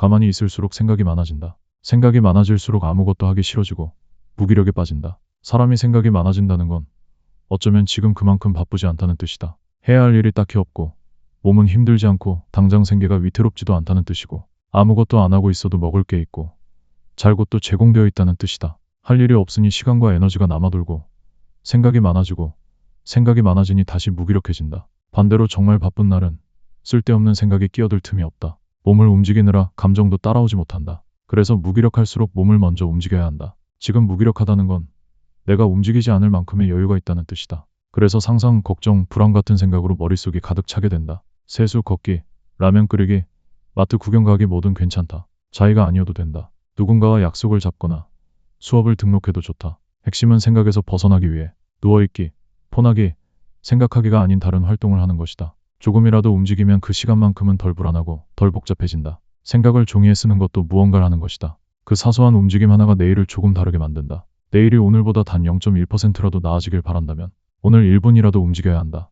가만히 있을수록 생각이 많아진다. 생각이 많아질수록 아무것도 하기 싫어지고 무기력에 빠진다. 사람이 생각이 많아진다는 건 어쩌면 지금 그만큼 바쁘지 않다는 뜻이다. 해야 할 일이 딱히 없고 몸은 힘들지 않고 당장 생계가 위태롭지도 않다는 뜻이고 아무것도 안 하고 있어도 먹을 게 있고 잘 곳도 제공되어 있다는 뜻이다. 할 일이 없으니 시간과 에너지가 남아돌고 생각이 많아지고 생각이 많아지니 다시 무기력해진다. 반대로 정말 바쁜 날은 쓸데없는 생각이 끼어들 틈이 없다. 몸을 움직이느라 감정도 따라오지 못한다. 그래서 무기력할수록 몸을 먼저 움직여야 한다. 지금 무기력하다는 건 내가 움직이지 않을 만큼의 여유가 있다는 뜻이다. 그래서 상상, 걱정, 불안 같은 생각으로 머릿속이 가득 차게 된다. 세수, 걷기, 라면 끓이기, 마트 구경 가기 뭐든 괜찮다. 자의가 아니어도 된다. 누군가와 약속을 잡거나 수업을 등록해도 좋다. 핵심은 생각에서 벗어나기 위해 누워있기, 폰하기, 생각하기가 아닌 다른 활동을 하는 것이다. 조금이라도 움직이면 그 시간만큼은 덜 불안하고 덜 복잡해진다. 생각을 종이에 쓰는 것도 무언가를 하는 것이다. 그 사소한 움직임 하나가 내일을 조금 다르게 만든다. 내일이 오늘보다 단 0.1%라도 나아지길 바란다면 오늘 1분이라도 움직여야 한다.